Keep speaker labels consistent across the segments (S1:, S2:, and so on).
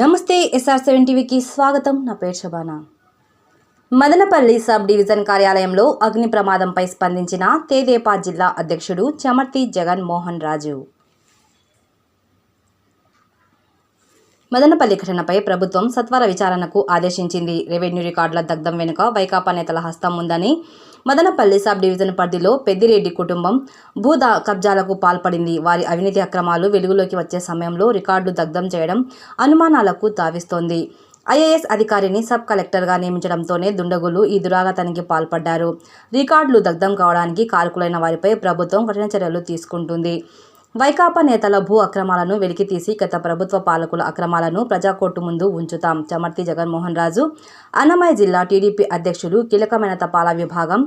S1: నమస్తే SR seven టీవీకి స్వాగతం. నా పేరు శబానా మదనపల్లి సబ్ డివిజన్ కార్యాలయంలో అగ్ని ప్రమాదంపై స్పందించిన తేదేపా జిల్లా అధ్యక్షుడు చమర్తి జగన్ మోహన్ రాజు. మదనపల్లి ఘటనపై ప్రభుత్వం సత్వర విచారణకు ఆదేశించింది. రెవెన్యూ రికార్డుల దగ్ధం వెనుక వైకాపా నేతల హస్తం ఉందని మదనపల్లి సబ్ డివిజన్ పరిధిలో పెద్దిరెడ్డి కుటుంబం భూదా కబ్జాలకు పాల్పడింది. వారి అవినీతి అక్రమాలు వెలుగులోకి వచ్చే సమయంలో రికార్డులు దగ్ధం చేయడం అనుమానాలకు తావిస్తోంది. ఐఏఎస్ అధికారిని సబ్ కలెక్టర్గా నియమించడంతోనే దుండగులు ఈ దురాగతానికి పాల్పడ్డారు. రికార్డులు దగ్ధం కావడానికి కారకులైన వారిపై ప్రభుత్వం కఠిన చర్యలు తీసుకుంటుంది. వైకాపా నేతల భూ అక్రమాలను వెలికితీసి గత ప్రభుత్వ పాలకుల అక్రమాలను ప్రజాకోర్టు ముందు ఉంచుతాం. చమర్తి జగన్మోహన్ రాజు అన్నమయ్య జిల్లా టీడీపీ అధ్యక్షులు కీలకమైన తపాలా విభాగం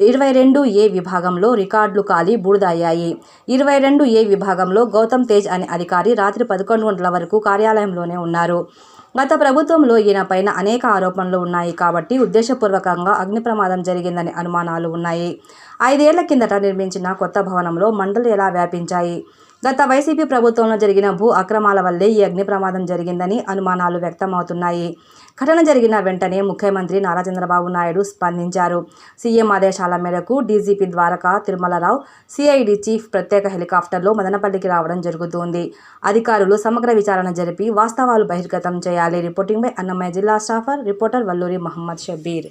S1: ఇరవై రెండు ఏ విభాగంలో రికార్డులు కాలి బూడిదయ్యాయి. ఇరవై రెండు ఏ విభాగంలో గౌతమ్ తేజ్ అనే అధికారి రాత్రి పదకొండు గంటల వరకు కార్యాలయంలోనే ఉన్నారు. గత ప్రభుత్వంలో ఈయన పైన అనేక ఆరోపణలు ఉన్నాయి కాబట్టి ఉద్దేశపూర్వకంగా అగ్ని ప్రమాదం జరిగిందని అనుమానాలు ఉన్నాయి. ఐదేళ్ళ కిందట నిర్మించిన కొత్త భవనంలో మంటలు ఎలా వ్యాపించాయి? గత వైసీపీ ప్రభుత్వంలో జరిగిన భూ అక్రమాల వల్లే ఈ అగ్ని ప్రమాదం జరిగిందని అనుమానాలు వ్యక్తమవుతున్నాయి. ఘటన జరిగిన వెంటనే ముఖ్యమంత్రి నారా చంద్రబాబు నాయుడు స్పందించారు. సీఎం ఆదేశాల మేరకు DGP Dwaraka Tirumalarao CID chief ప్రత్యేక హెలికాప్టర్లో మదనపల్లికి రావడం జరుగుతోంది. అధికారులు సమగ్ర విచారణ జరిపి వాస్తవాలు బహిర్గతం చేయాలి. రిపోర్టింగ్ బై అన్నమయ్య జిల్లా స్టాఫర్ రిపోర్టర్ వల్లూరి మహమ్మద్ షబీర్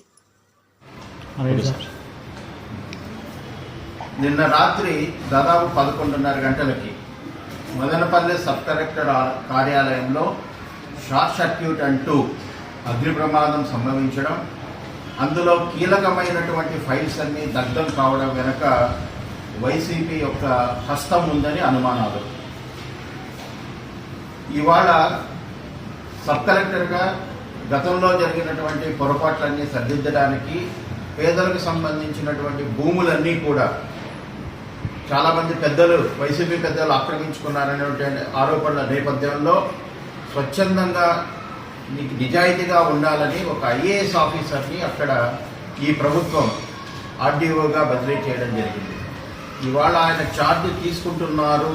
S2: నిన్న రాత్రి దాదాపు పదకొండున్నర గంటలకి మదనపల్లి సబ్ కలెక్టర్ కార్యాలయంలో షార్ట్ సర్క్యూట్ అంటూ అగ్ని ప్రమాదం సంభవించడం అందులో కీలకమైనటువంటి ఫైల్స్ అన్నీ దగ్ధం కావడం వెనుక వైసీపీ యొక్క హస్తం ఉందని అనుమానాలు. ఇవాళ సబ్ కలెక్టర్గా గతంలో జరిగినటువంటి పొరపాట్లన్నీ సరిదిద్దడానికి పేదలకు సంబంధించినటువంటి భూములన్నీ కూడా చాలామంది పెద్దలు వైసీపీ పెద్దలు ఆక్రమించుకున్నారనేటువంటి ఆరోపణల నేపథ్యంలో స్వచ్ఛందంగా నీకు నిజాయితీగా ఉండాలని ఒక ఐఏఎస్ ఆఫీసర్ని అక్కడ ఈ ప్రభుత్వం ఆర్డీఓగా బదిలీ చేయడం జరిగింది. ఇవాళ ఆయన ఛార్జ్ తీసుకుంటున్నారు.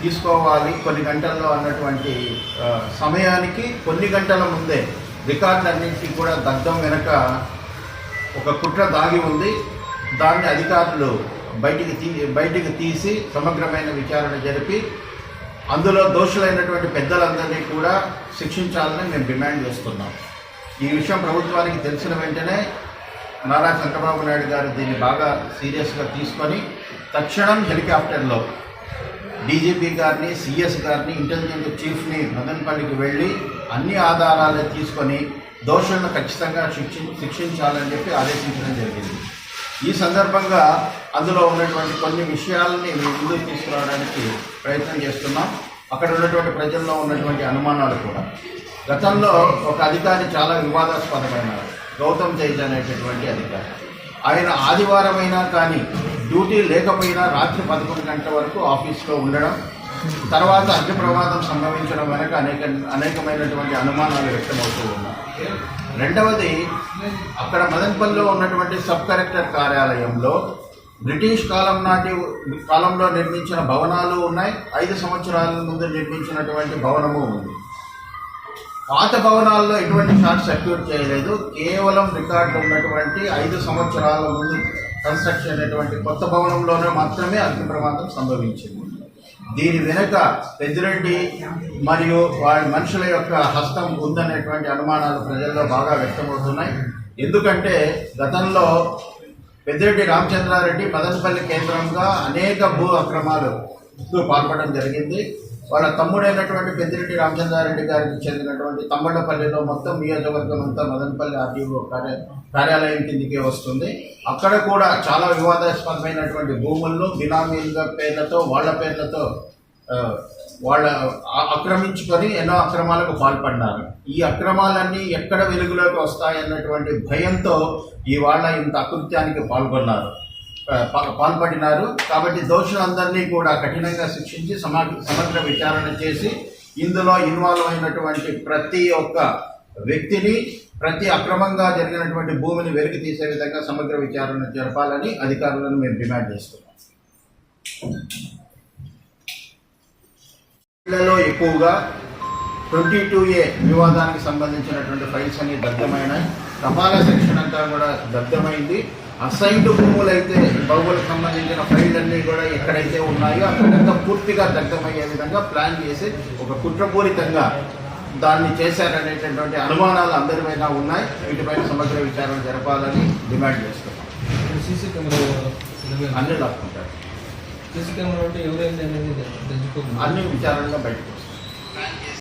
S2: తీసుకోవాలి. కొన్ని గంటల్లో అన్నటువంటి సమయానికి కొన్ని గంటల ముందే రికార్డులన్నింటినీ కూడా దగ్ధం వెనక ఒక కుట్ర దాగి ఉంది. దాన్ని అధికారులు బయటికి తీ బయటికి తీసి సమగ్రమైన విచారణ జరిపి అందులో దోషులైనటువంటి పెద్దలందరినీ కూడా శిక్షించాలని మేము డిమాండ్ చేస్తున్నాం. ఈ విషయం ప్రభుత్వానికి తెలిసిన వెంటనే నారా చంద్రబాబు నాయుడు గారు దీన్ని బాగా సీరియస్గా తీసుకొని తక్షణం హెలికాప్టర్లో డీజీపీ గారిని సిఎస్ గారిని ఇంటెలిజెన్స్ చీఫ్ని మదనపల్లికి వెళ్ళి అన్ని ఆధారాలు తీసుకొని దోషులను ఖచ్చితంగా శిక్షి శిక్షించాలని చెప్పి ఆదేశించడం జరిగింది. ఈ సందర్భంగా అందులో ఉన్నటువంటి కొన్ని విషయాలని మీ ముందుకు తీసుకురావడానికి ప్రయత్నం చేస్తున్నాం. అక్కడ ఉన్నటువంటి ప్రజల్లో ఉన్నటువంటి అనుమానాలు కూడా. గతంలో ఒక అధికారి చాలా వివాదాస్పదమైన గౌతమ్ తేజ్ అనేటటువంటి అధికారి. ఆయన ఆదివారమైనా కానీ డ్యూటీ లేకపోయినా రాత్రి పదకొండు గంటల వరకు ఆఫీస్లో ఉండడం తర్వాత అగ్ని ప్రమాదం సంభవించడం వెనక అనేక అనేకమైనటువంటి అనుమానాలు వ్యక్తమవుతూ ఉన్నాయి. రెండవది అక్కడ మదన్పల్లిలో ఉన్నటువంటి సబ్ కలెక్టర్ కార్యాలయంలో బ్రిటిష్ కాలం నాటి కాలంలో నిర్మించిన భవనాలు ఉన్నాయి. ఐదు సంవత్సరాల ముందు నిర్మించినటువంటి భవనము ఉంది. పాత భవనాల్లో ఎటువంటి షార్ట్ సర్క్యూట్ చేయలేదు. కేవలం రికార్డు ఉన్నటువంటి ఐదు సంవత్సరాల ముందు కన్స్ట్రక్షన్ అయినటువంటి కొత్త భవనంలోనే మాత్రమే అగ్ని ప్రమాదం సంభవించింది. దీని వెనుక పెద్దిరెడ్డి మరియు వారి మనుషుల యొక్క హస్తం ఉందనేటువంటి అనుమానాలు ప్రజల్లో బాగా వ్యక్తమవుతున్నాయి. ఎందుకంటే గతంలో పెద్దిరెడ్డి రామచంద్రారెడ్డి మదనపల్లి కేంద్రంగా అనేక భూ అక్రమాలు పాల్పడడం జరిగింది. వాళ్ళ తమ్ముడైనటువంటి పెద్దిరెడ్డి రామచంద్రారెడ్డి గారికి చెందినటువంటి తమ్మళ్ళపల్లిలో మొత్తం నియోజకవర్గం అంతా మదనపల్లి ఆర్టీఓ కార్య కార్యాలయం కిందికే వస్తుంది. అక్కడ కూడా చాలా వివాదాస్పదమైనటువంటి భూములను బినామీలుగా పేర్లతో వాళ్ళ పేర్లతో వాళ్ళ ఆక్రమించుకొని ఎన్నో అక్రమాలకు పాల్పడ్డారు. ఈ అక్రమాలన్నీ ఎక్కడ వెలుగులోకి వస్తాయన్నటువంటి భయంతో ఇవాళ ఇంత అకృత్యానికి పాల్గొన్నారు. పాల్పడినారు. కాబట్టి దోషులందరినీ కూడా కఠినంగా శిక్షించి సమగ్ర సమగ్ర విచారణ చేసి ఇందులో ఇన్వాల్వ్ అయినటువంటి ప్రతి ఒక్క వ్యక్తిని ప్రతి అక్రమంగా జరిగినటువంటి భూమిని వెలికి తీసే విధంగా సమగ్ర విచారణ జరపాలని అధికారులను మేము డిమాండ్ చేస్తున్నాం. ఇళ్ళలో ఎక్కువగా ట్వంటీ టూ ఏ వివాదానికి సంబంధించినటువంటి ఫైల్స్ అన్ని దగ్ధమైనాయి. తపాలా సెక్షన్ అంతా కూడా దగ్ధమైంది. అసైన్డ్ భూములైతే బహువులకు సంబంధించిన ఫైల్ అన్ని కూడా ఎక్కడైతే ఉన్నాయో అక్కడంతా పూర్తిగా దగ్ధమయ్యే విధంగా ప్లాన్ చేసి ఒక కుట్రపూరితంగా దాన్ని చేశారనేటటువంటి అనుమానాలు అందరి మీద ఉన్నాయి. వీటిపైన సమగ్ర విచారణ జరపాలని డిమాండ్ చేస్తున్నాం.
S3: సీసీ కెమెరా
S2: అన్ని లాక్కుంటారు.
S3: సీసీ కెమెరా అంటే ఎవరైంది అనేది
S2: అన్ని విచారణలో బయటకు